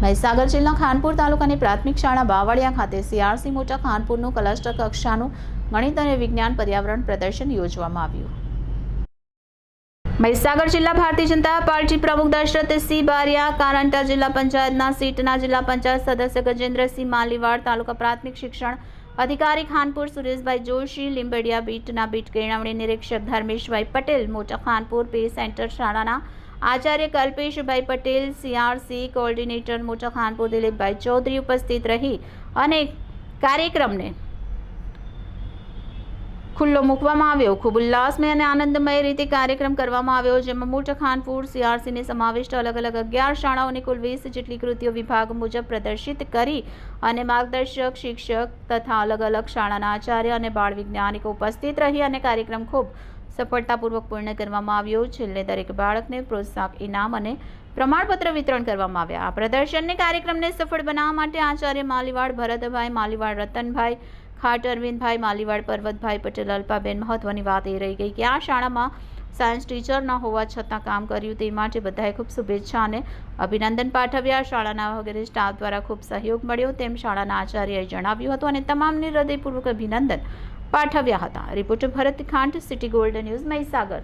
મહીસાગર જિલ્લા ખાનપુર તાલુકાની પ્રાથમિક શાળા બાવળિયા ખાતે સીઆરસી મોટા ખાનપુરનું ક્લસ્ટર કક્ષાનું ગણિત અને વિજ્ઞાન પર્યાવરણ પ્રદર્શન યોજવામાં આવ્યું. મહીસાગર જિલ્લા ભારતીય જનતા પાર્ટી પ્રમુખ દશરથસિંહ બારિયા, કારંટા જિલ્લા પંચાયતના સીટના જિલ્લા પંચાયત સદસ્ય ગજેન્દ્રસિંહ માલીવાડ તાલુકા પ્રાથમિક શિક્ષણ અધિકારી ખાનપુર સુરેશભાઈ જોશી, લીંબડિયા બીટના બીટ કેળવણી નિરીક્ષક ધર્મેશભાઈ પટેલ, મોટા ખાનપુર પે સેન્ટર શાળાના આચાર્ય કલ્પેશભાઈ પટેલ સીઆરસી કોઓર્ડિનેટર મોટા ખાનપુર દિલીપભાઈ ચૌધરી ઉપસ્થિત રહી અને કાર્યક્રમને ખુલ્લો મૂકવામાં આવ્યો. ખૂબ ઉલ્લાસમય અને આનંદમય રીતે કાર્યક્રમ કરવામાં આવ્યો, જેમાં મોટા ખાનપુર સીઆરસીને સમાવિષ્ટ અલગ અલગ અગિયાર શાળાઓની કુલ વીસ જેટલી કૃતિઓ વિભાગ મુજબ પ્રદર્શિત કરી અને માર્ગદર્શક, શિક્ષક તથા અલગ અલગ શાળાના આચાર્ય અને બાળ વૈજ્ઞાનિકો ઉપસ્થિત રહી અને કાર્યક્રમ ખૂબ સફળતાપૂર્વક પૂર્ણ કરવામાં આવ્યો. છેલ્લે દરેક બાળકને પ્રોત્સાહક ઇનામ અને પ્રમાણપત્ર વિતરણ કરવામાં આવ્યા. આ પ્રદર્શનને કાર્યક્રમને સફળ બનાવવા માટે આચાર્ય માલીવાડ ભરતભાઈ માલીવાડ રતનભાઈ ખાટ, અરવિંદભાઈ માલીવાડ પર્વતભાઈ પટેલ, અલ્પાબેન મહત્વની વાત એ રહી ગઈ કે આ શાળામાં સાયન્સ ટીચર ન હોવા છતાં કામ કર્યું તે માટે બધાએ ખૂબ શુભેચ્છા અને અભિનંદન પાઠવ્યા. શાળાના વગેરે સ્ટાફ દ્વારા ખૂબ સહયોગ મળ્યો તેમ શાળાના આચાર્યએ જણાવ્યું હતું અને તમામને હૃદયપૂર્વક અભિનંદન. પાઠવ્યા હતા. Reporter Bharat Khant city gold news Mahisagar.